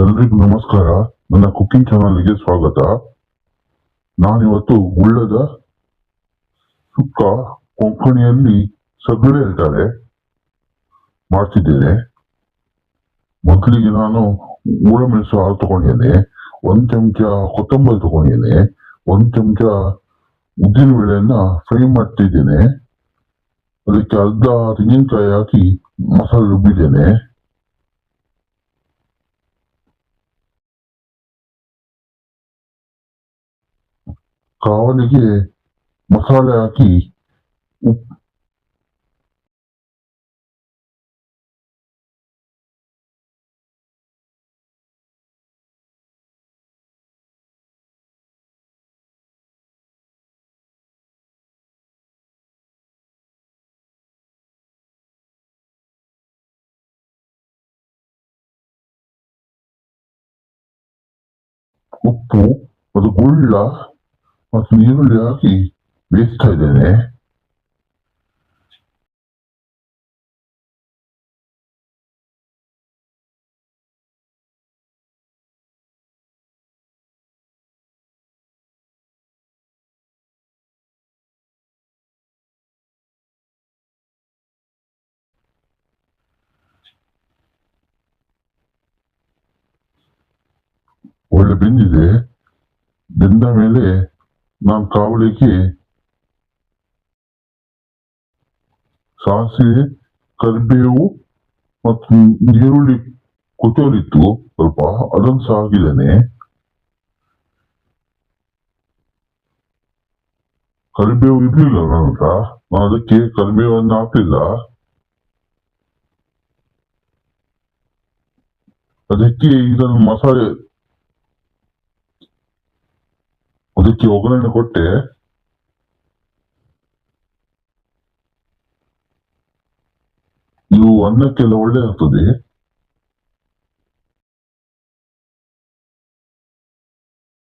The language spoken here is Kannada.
ಎಲ್ರಿಗೂ ನಮಸ್ಕಾರ. ನನ್ನ ಕುಕಿಂಗ್ ಚಾನಲ್ಗೆ ಸ್ವಾಗತ. ನಾನಿವತ್ತು ಉಳ್ಳದ ಸುಕ್ಕ ಕೊಂಕಣಿಯಲ್ಲಿ ಸಗಳೆ ಹೇಳ್ತಾರೆ ಮಾಡ್ತಿದ್ದೇನೆ. ಮೊದಲಿಗೆ ನಾನು ಮೆಣಸು ಹಾಲು ತಗೊಂಡಿದ್ದೇನೆ. ಒಂದು ಚಮಚ ಕೊತ್ತಂಬರಿ ತಗೊಂಡಿದ್ದೇನೆ. ಒಂದು ಚಮಚ ಉದ್ದಿನ ಬೇಳೆಯನ್ನ ಫ್ರೈ ಮಾಡ್ತಿದ್ದೇನೆ. ಅದಕ್ಕೆ ಅರ್ಧ ತೆಂಗಿನಕಾಯಿ ಹಾಕಿ ಮಸಾಲೆ ರುಬ್ಬಿದ್ದೇನೆ. 가만히 이게 마살라야키 웃고, 나도 몰라. 아, 근데 이걸 내가 이렇게 웨스트해야 되네. 원래 맨일에 맨다면에 ನಾನು காவலிக்கு ಸಾಸಿವೆ, ಕರಿಬೇವು ಮತ್ತು ಈರುಳ್ಳಿ ಕೊತ್ತೋರಿತ್ತು ಸ್ವಲ್ಪ ಅದನ್ನು ಸಾಕಿದ್ದೇನೆ ಕರಿಬೇವು ಇರ್ಲಿಲ್ಲ ನನ್ನ ಹತ್ರ. ನಾನು ಅದಕ್ಕೆ ಕರಿಬೇವನ್ನು ಹಾಕಲಿಲ್ಲ. ಅದಕ್ಕೆ ಇದನ್ನು ಮಸಾಲೆ ಅದಕ್ಕೆ ಒಗ್ಗರಣೆ ಕೊಟ್ಟೆ. ನೀವು ಅನ್ನಕ್ಕೆಲ್ಲ ಒಳ್ಳೆ ಆಗ್ತದೆ